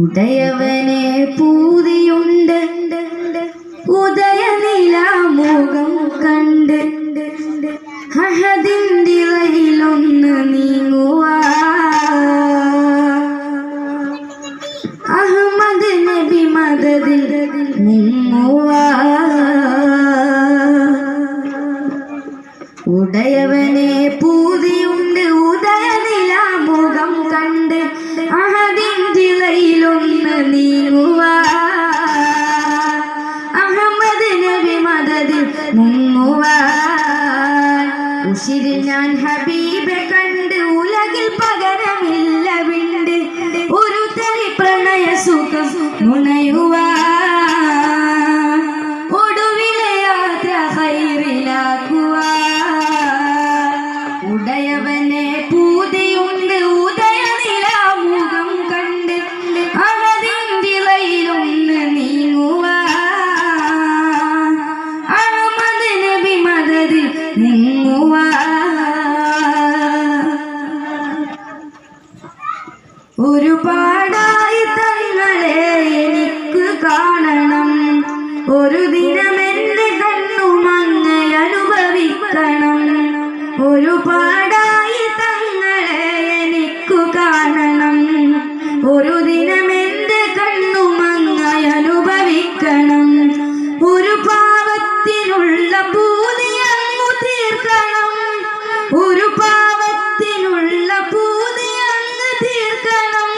ഉടയവനെ പൂതിയുണ്ട്. ഉദയനിലാമുഖം കണ്ട് അഹദിന്റെ വഴിയിലൊന്ന് നീങ്ങുക അഹമ്മദ് നബി മദതിൽ മുങ്ങുക ഉടയവനെ പൂതിയുണ്ട്. ഉശിരിൽ ഞാൻ ഹബീബെ കണ്ട് ഉലകിൽ പകരമില്ല വിണ്ട്. ഒരു തരി പ്രണയ സുഖം നുണയുക ഒരുപാടായി തങ്ങളെ എനിക്കു കാണണം. ഒരു ദിനം എന്റെ കണ്ണുമങ്ങ അനുഭവിക്കണം. ഒരു പാവത്തിനുള്ള പൂതി അങ്ങു തീർക്കണം. ഒരു പാവത്തിനുള്ള പൂതി അങ്ങ് തീർക്കണം.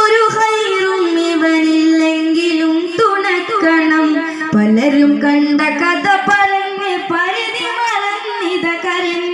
ഒരു ഹൈറും ഇവനില്ലെങ്കിലും തുണക്കണം. പലരും കണ്ട കഥ പറഞ്ഞ് പരിധി മറന്നിത കരഞ്ഞ്